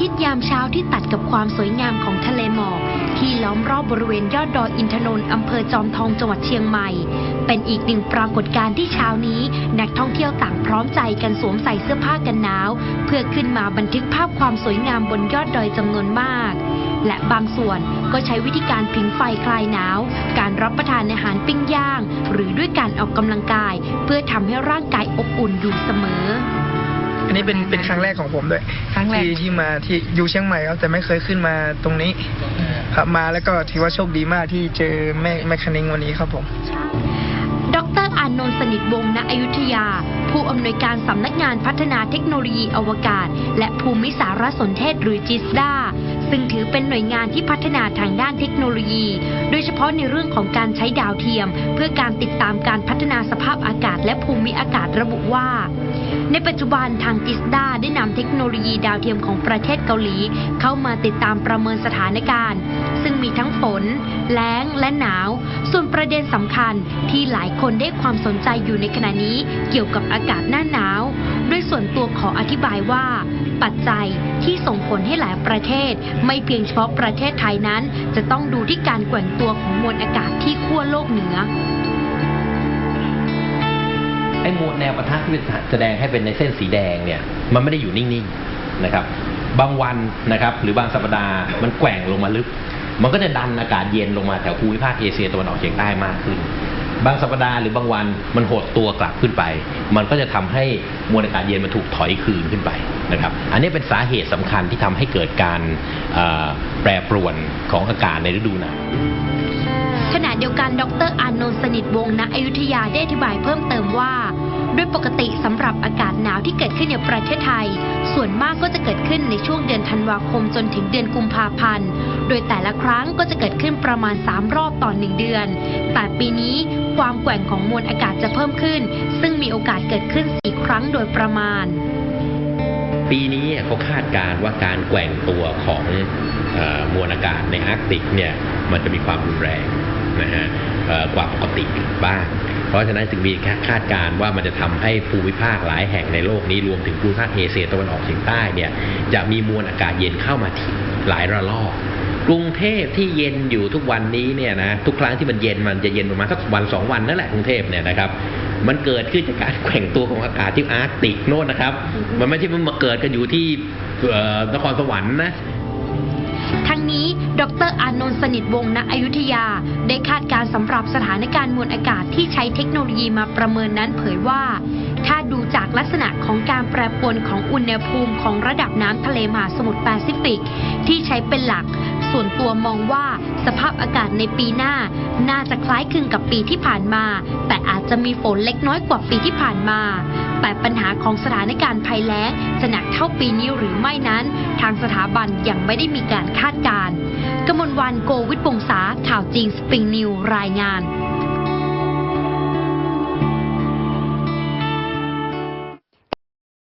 ทิตย์ยามเช้าที่ตัดกับความสวยงามของทะเลหมอก ที่ล้อมรอบบริเวณยอดดอยอินทนนท์อำเภอจอมทองจังหวัดเชียงใหม่ เป็นอีกหนึ่งปรากฏการณ์ที่เช้านี้ นักท่องเที่ยวต่างพร้อมใจกันสวมใส่เสื้อผ้ากันหนาว เพื่อขึ้นมาบันทึกภาพความสวยงามบนยอดดอยจำนวนมาก และบางส่วนก็ใช้วิธีการผิงไฟคลายหนาว การรับประทานอาหารปิ้งย่าง หรือด้วยการออกกำลังกาย เพื่อทำให้ร่างกายอบอุ่นอยู่เสมอ อันนี้เป็นเป็นครั้งแรกของผมด้วยครั้งแรก ที่ที่มาที่อยู่เชียงใหม่ครับแต่ไม่เคยขึ้นมาตรงนี้ครับมาแล้วก็ถือว่าโชคดีมากที่เจอแม่แม่คณิงวันนี้ครับผม ดรอานนท์สนิทวงศ์ณอยุธยา ผู้อำนวยการสำนักงานพัฒนาเทคโนโลยีอวกาศ และภูมิสารสนเทศหรือจิสดาซึ่งถือเป็นหน่วยงานที่พัฒนาทางด้านเทคโนโลยี โดยเฉพาะในเรื่องของการใช้ดาวเทียม เพื่อการติดตามการพัฒนาสภาพอากาศและภูมิอากาศระบุว่า ในปัจจุบันทางจิสดาได้นำเทคโนโลยีดาวเทียมของประเทศเกาหลี เข้ามาติดตามประเมินสถานการณ์ ซึ่งมีทั้งฝน แล้ง และหนาว ส่วนประเด็นสำคัญที่หลายคนได้ความสนใจอยู่ในขณะนี้เกี่ยวกับอากาศหน้าหนาว ด้วยส่วนตัวขออธิบายว่า ปัจจัยที่ส่งผลให้หลายประเทศ ไม่เพียงเฉพาะประเทศไทยนั้น จะต้องดูที่การแกว่งตัวของมวลอากาศที่ขั้วโลกเหนือ อ้มวลแนวปะทะที่แสดงให้เป็นในเส้นสีแดงเนี่ย มันไม่ได้อยู่นิ่งๆนะครับ บางวันนะครับ หรือบางสัปดาห์มันแกว่งลงมาลึก มันก็จะดันอากาศเย็นลงมาแถวภูมิภาคเอเชียตะวันออกเฉียงใต้มากขึ้น บางสัปดาห์หรือบางวันมันหดตัวกลับขึ้นไป มันก็จะทำให้มวลอากาศเย็นมันถูกถอยคืนขึ้นไปนะครับ อันนี้เป็นสาเหตุสำคัญที่ทำให้เกิดการแปรปรวนของอากาศในฤดูหนาว ขณะเดียวกันดรอานนท์สนิทวงศ์ณอยุธยาได้อธิบายเพิ่มเติมว่าโดยปกติสำหรับอากาศหนาวที่เกิดขึ้นในประเทศไทย ส่วนมากก็จะเกิดขึ้นในช่วงเดือนธันวาคมจนถึงเดือนกุมภาพันธ์ โดยแต่ละครั้งก็จะเกิดขึ้นประมาณ 3 รอบต่อหนึ่งเดือน แต่ปีนี้ความแกว่งของมวลอากาศจะเพิ่มขึ้น ซึ่งมีโอกาสเกิดขึ้น4ครั้งโดยประมาณปีนี้เขาคาดการณ์ว่าการแกว่งตัวของอมวลอากาศในอาร์กติกเนี่ยมันจะมีความรุนแรง นะฮะกว่าปกติบ้าง เพราะฉะนั้นจึงมีคาดการณ์ว่ามันจะทำให้ภูมิภาคหลายแห่งในโลกนี้รวมถึงภูมิภาคเอเชียตะวันออกเฉียงใต้เนี่ยจะมีมวลอากาศเย็นเข้ามาทีหลายระลอกกรุงเทพที่เย็นอยู่ทุกวันนี้เนี่ยนะทุกครั้งที่มันเย็นมันจะเย็นประมาณสักวันสองวันนั่นแหละกรุงเทพเนี่ยนะครับมันเกิดขึ้นจากการแกว่งตัวของอากาศที่อาร์กติกโน่นนะครับ มันไม่ใช่มันมาเกิดกันอยู่ที่นครสวรรค์นะ ทั้งนี้ดรอานนท์สนิทวงศ์ณอยุธยา ได้คาดการณ์สำหรับสถานการณ์มวลอากาศที่ใช้เทคโนโลยีมาประเมินนั้นเผยว่า ถ้าดูจากลักษณะของการแปรปรวนของอุณหภูมิของระดับน้ำทะเลมหาสมุทรแปซิฟิก ที่ใช้เป็นหลัก ส่วนตัวมองว่าสภาพอากาศในปีหน้า น่าจะคล้ายคลึงกับปีที่ผ่านมา แต่อาจจะมีฝนเล็กน้อยกว่าปีที่ผ่านมา แต่ปัญหาของสถานการณ์ภัยแล้งจะหนักเท่าปีนี้หรือไม่นั้น ทางสถาบันยังไม่ได้มีการคาดการณ์กมลวันโกวิทปงสาข่าวจริงสปริงนิวรายงาน